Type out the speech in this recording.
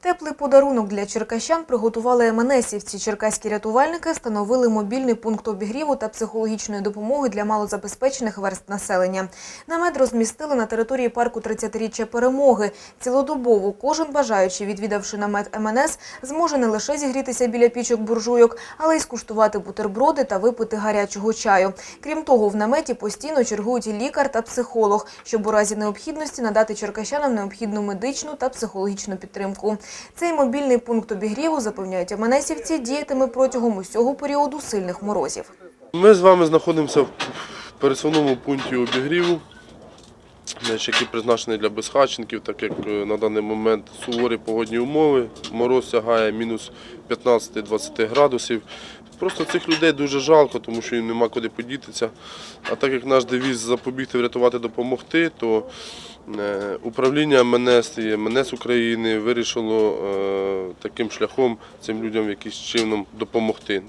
Теплий подарунок для черкащан приготували МНСівці. Черкаські рятувальники встановили мобільний пункт обігріву та психологічної допомоги для малозабезпечених верст населення. Намет розмістили на території парку 30-річчя перемоги. Цілодобово кожен бажаючий, відвідавши намет МНС, зможе не лише зігрітися біля пічок буржуйок, але й скуштувати бутерброди та випити гарячого чаю. Крім того, в наметі постійно чергують і лікар та психолог, щоб у разі необхідності надати черкащанам необхідну медичну та психологічну підтримку. Цей мобільний пункт обігріву, запевняють МНСівці, діятиме протягом усього періоду сильних морозів. Ми з вами знаходимося в пересувному пункті обігріву, який призначений для безхатченків, так як е, на даний момент суворі погодні умови, мороз сягає мінус 15-20 градусів. Просто цих людей дуже жалко, тому що їм нема куди подітися. А так як наш девіз запобігти, врятувати, допомогти, то управління МНС і МНС України вирішило е, таким шляхом цим людям якимось чином допомогти.